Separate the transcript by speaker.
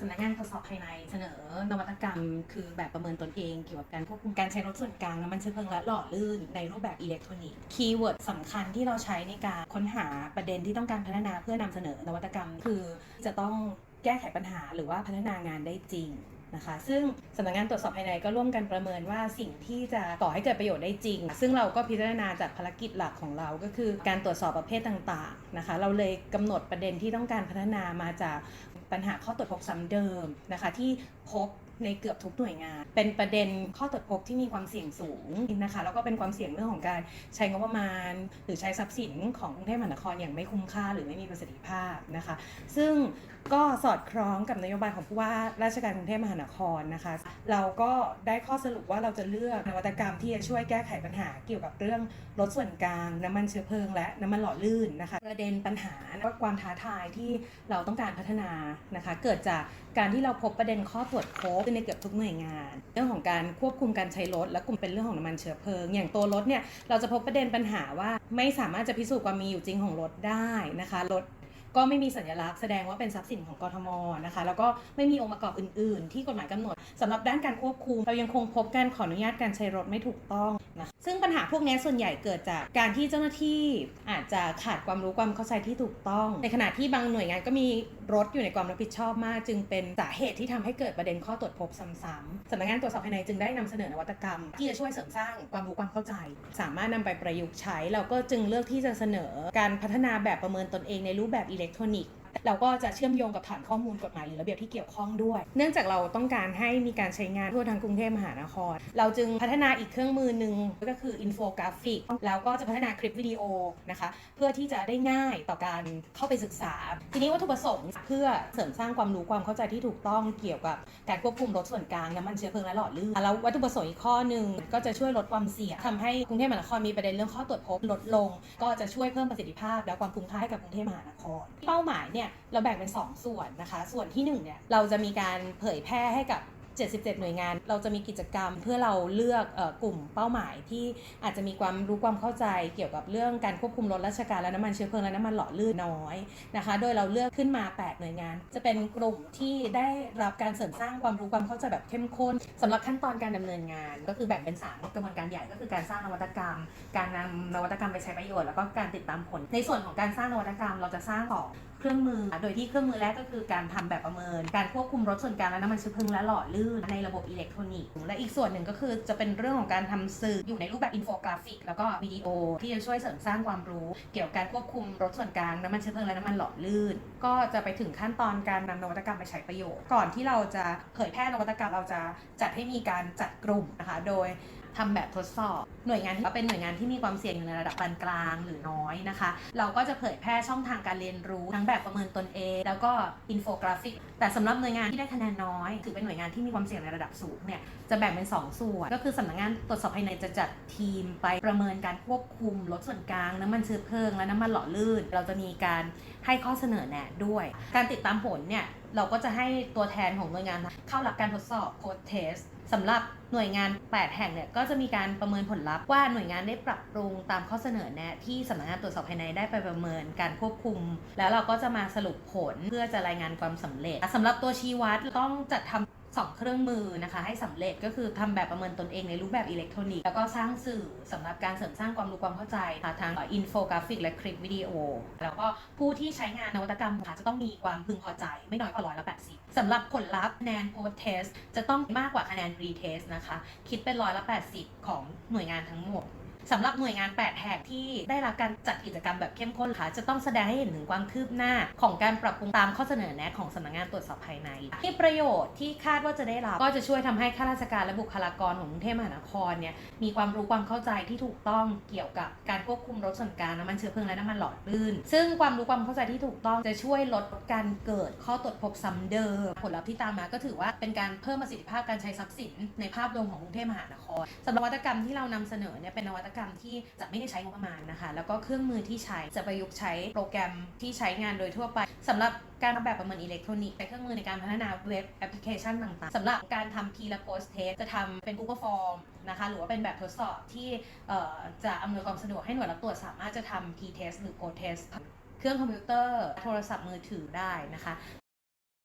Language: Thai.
Speaker 1: สำนักงานตรวจสอบภายในเสนอนวัตกรรม คือแบบประเมินตนเองเกี่ยวกับการควบคุมการใช้รถส่วนกลางน้ำมันเชื้อเพลิงและหล่อลื่นในรูปแบบอิเล็กทรอนิกส์คีย์เวิร์ดสำคัญที่เราใช้ในการค้นหาประเด็นที่ต้องการพัฒนาเพื่อนำเสนอนวัตกรรม คือจะต้องแก้ไขปัญหาหรือว่าพัฒนางานได้จริง นะคะ ซึ่งสำนักงานตรวจสอบภายในก็ร่วมกันประเมินว่าสิ่งที่จะก่อให้เกิดประโยชน์ได้จริง ซึ่งเราก็พิจารณาจากภารกิจหลักของเราก็คือการตรวจสอบประเภทต่างๆนะคะ เราเลยกำหนดประเด็นที่ต้องการพัฒนามาจากปัญหาข้อตรวจพบซ้ำเดิมนะคะที่พบ ในเกือบทุกหน่วยงาน เป็นประเด็นข้อตรวจพบที่มีความเสี่ยงสูงนะคะแล้วก็เป็นความเสี่ยงเรื่องของการใช้งบประมาณ หรือใช้ทรัพย์สินของกรุงเทพมหานครอย่างไม่คุ้มค่า หรือไม่มีประสิทธิภาพนะคะ ซึ่งก็สอดคล้องกับนโยบายของผู้ว่าราชการกรุงเทพมหานครนะคะ เราก็ได้ข้อสรุปว่าเราจะเลือกนวัตกรรมที่จะช่วยแก้ไขปัญหาเกี่ยวกับเรื่องรถส่วนกลางน้ำมันเชื้อเพลิง และน้ำมันหล่อลื่นนะคะ ประเด็นปัญหาและความท้าทายที่เราต้องการพัฒนานะคะ เกิดจากการที่เราพบประเด็นข้อตรวจพบในเกือบทุกหน่วยงาน เรื่องของการควบคุมการใช้รถ และกลุ่มเป็นเรื่องของน้ำมันเชื้อเพลิง อย่างตัวรถเนี่ยเราจะพบประเด็นปัญหาว่าไม่สามารถจะพิสูจน์ความมีอยู่จริงของรถได้นะคะรถ ก็ไม่มีสัญลักษณ์แสดงว่าเป็นทรัพย์สินของกทมนะคะ แล้วก็ไม่มีองค์ประกอบอื่น ๆ ที่กฎหมายกำหนดสำหรับด้านการควบคุม เรายังคงพบการขออนุญาตการใช้รถไม่ถูกต้องนะะซึ่งปัญหาพวกนี้ส่วนใหญ่เกิดจากการที่เจ้าหน้าที่อาจจะขาดความรู้ความเข้าใจที่ถูกต้อง ในขณะที่บางหน่วยงานก็มีรถอยู่ในความรับผิดชอบมาก จึงเป็นสาเหตุที่ทำให้เกิดประเด็นข้อตรวจพบซ้ำๆสำนักงานตรวจสอบภายในจึงได้นำเสนอนวัตกรรม ที่จะช่วยเสริมสร้างความรู้ความเข้าใจ สามารถนำไปประยุกต์ใช้เราก็จึงเลือกที่จะเสนอการพัฒนาแบบประเมินตนเองในรูปแบบอิเล็กทรอนิกส์เราก็จะเชื่อมโยงกับฐานข้อมูลกฎหมายหรือระเบียบที่เกี่ยวข้องด้วย เนื่องจากเราต้องการให้มีการใช้งานทั่วทั้งกรุงเทพมหานคร เราจึงพัฒนาอีกเครื่องมือหนึ่งก็คืออินโฟกราฟิกแล้วก็จะพัฒนาคลิปวิดีโอนะคะเพื่อที่จะได้ง่ายต่อการเข้าไปศึกษา ทีนี้วัตถุประสงค์เพื่อเสริมสร้างความรู้ความเข้าใจที่ถูกต้องเกี่ยวกับการควบคุมรถส่วนกลางน้ำมันเชื้อเพลิงและหล่อลื่นแล้ววัตถุประสงค์อีกข้อหนึ่งก็จะช่วยลดความเสี่ยงทำให้กรุงเทพมหานครมีประเด็นเรื่องข้อตรวจพบลดลง ก็จะช่วยเพิ่มประสิทธิภาพ และความคุ้มค่าให้กับกรุงเทพมหานคร เป้าหมายเนี่ยเราแบ่งเป็น 2 ส่วนนะคะ ส่วนที่1เนี่ยเราจะมีการเผยแพร่ให้กับ 77 หน่วยงาน เราจะมีกิจกรรมเพื่อเราเลือกอกลุ่มเป้าหมายที่อาจจะมีความรู้ความเข้าใจเกี่ยวกับเรื่องการควบคุมรถราชการและน้ำมันเชื้อเพลิงและน้ำมันหล่อลื่นน้อยนะคะ โดยเราเลือกขึ้นมา 8 หน่วยงาน จะเป็นกลุ่มที่ได้รับการเสริมสร้างความรู้ความเข้าใจแบบเข้มข้นสำหรับขั้นตอนการดำเนินงาน ก็คือแบ่งเป็นสามกระบวนการใหญ่ก็คือการสร้างนวัตกรรม การนำนวัตกรรมไปใช้ประโยชน์แล้วก็การติดตามผล ในส่วนของการสร้างนวัตกรรมเราจะสร้างต่อเครื่องมือ โดยที่เครื่องมือแรกก็คือการทำแบบประเมิน การควบคุมรถส่วนกลางและน้ำมันเชื้อเพลิงและหล่อลื่นในระบบอิเล็กทรอนิกส์ และอีกส่วนหนึ่งก็คือจะเป็นเรื่องของการทำสื่ออยู่ในรูปแบบอินโฟกราฟิก แล้วก็วิดีโอที่จะช่วยเสริมสร้างความรู้ เกี่ยวกับการควบคุมรถส่วนกลางน้ำมันเชื้อเพลิงและน้ำมันหล่อลื่น ก็จะไปถึงขั้นตอนการนำนวัตกรรมไปใช้ประโยชน์ ก่อนที่เราจะเผยแพร่นวัตกรรมเราจะจัดให้มีการจัดกลุ่มนะคะ โดยทำแบบทดสอบ หน่วยงานที่เป็นหน่วยงานที่มีความเสี่ยงอยู่ในระดับปานกลางหรือน้อยนะคะ เราก็จะเผยแพร่ช่องทางการเรียนรู้ทั้งแบบประเมินตนเอง แล้วก็อินโฟกราฟิก แต่สำหรับหน่วยงานที่ได้คะแนนน้อยถือเป็นหน่วยงานที่มีความเสี่ยงในระดับสูงเนี่ยจะแบ่งเป็น 2 ส่วน ก็คือสำนักงานตรวจสอบภายในจะจัดทีมไปประเมินการควบคุมรถส่วนกลางน้ำมันเชื้อเพลิงและน้ำมันหล่อลื่น เราจะมีการให้ข้อเสนอแนะด้วย การติดตามผลเนี่ยเราก็จะให้ตัวแทนของหน่วยงานเข้ารับการทดสอบโค้ดเทส สำหรับหน่วยงาน 8 แห่งเนี่ยก็จะมีการประเมินผลลัพธ์ว่าหน่วยงานได้ปรับปรุงตามข้อเสนอแนะที่สำนักงานตรวจสอบภายในได้ไปประเมินการควบคุม แล้วเราก็จะมาสรุปผลเพื่อจะรายงานความสำเร็จ สำหรับตัวชี้วัดต้องจัดทำ 2 เครื่องมือนะคะให้สำเร็จก็คือทำแบบประเมินตนเองในรูปแบบอิเล็กทรอนิกส์แล้วก็สร้างสื่อสำหรับการเสริมสร้างความรู้ความเข้าใจผ่าทางอินโฟกราฟิกและคลิปวิดีโอ แล้วก็ผู้ที่ใช้งานนวัตกรรมค่ะจะต้องมีความพึงพอใจไม่น้อยกว่าร้อยละแปดสิบสำหรับผลลัพธ์คะแนนโพสเทสจะต้องมากกว่าคะแนนรีเทสนะคะ คิดเป็นร้อยละแปดสิบของหน่วยงานทั้งหมด สำหรับหน่วยงาน 8 แห่งที่ได้รับการจัดกิจกรรมแบบเข้มข้นค่ะ จะต้องแสดงให้เห็นถึงความคืบหน้า ของการปรับปรุงตามข้อเสนอแนะของสำนักงานตรวจสอบภายในที่ประโยชน์ที่คาดว่าจะได้รับก็จะช่วยทำให้ข้าราชการและบุคลากรของกรุงเทพมหานครเนี่ยมีความรู้ความเข้าใจที่ถูกต้องเกี่ยวกับการควบคุมรถส่วนกลางน้ำมันเชื้อเพลิงและน้ำมันหล่อลื่น ซึ่งความรู้ความเข้าใจที่ถูกต้องจะช่วยลดการเกิดข้อตรวจพบซ้ำเดิมผลลัพธ์ที่ตามมาก็ถือว่าเป็นการเพิ่มประสิทธิภาพการใช้ทรัพย์สินในภาพรวมของกรุงเทพมหานครสำหรับนวัตกรรมที่เรานำเสนอเนี่ยเป็นนวัตกรรมที่จะไม่ได้ใช้งบประมาณนะคะ แล้วก็เครื่องมือที่ใช้จะประยุกต์ใช้โปรแกรมที่ใช้งานโดยทั่วไปสำหรับการทำแบบประเมินอิเล็กทรอนิกส์ใช้เครื่องมือในการพัฒนาเว็บแอปพลิเคชันต่างๆสำหรับการทำ T และ Post Test จะทำเป็น Google Form นะคะ หรือว่าเป็นแบบทดสอบที่จะอำนวยความสะดวกให้หน่วยรับตรวจสามารถจะทำ T Test หรือ Post Test เครื่องคอมพิวเตอร์ โทรศัพท์มือถือได้นะคะ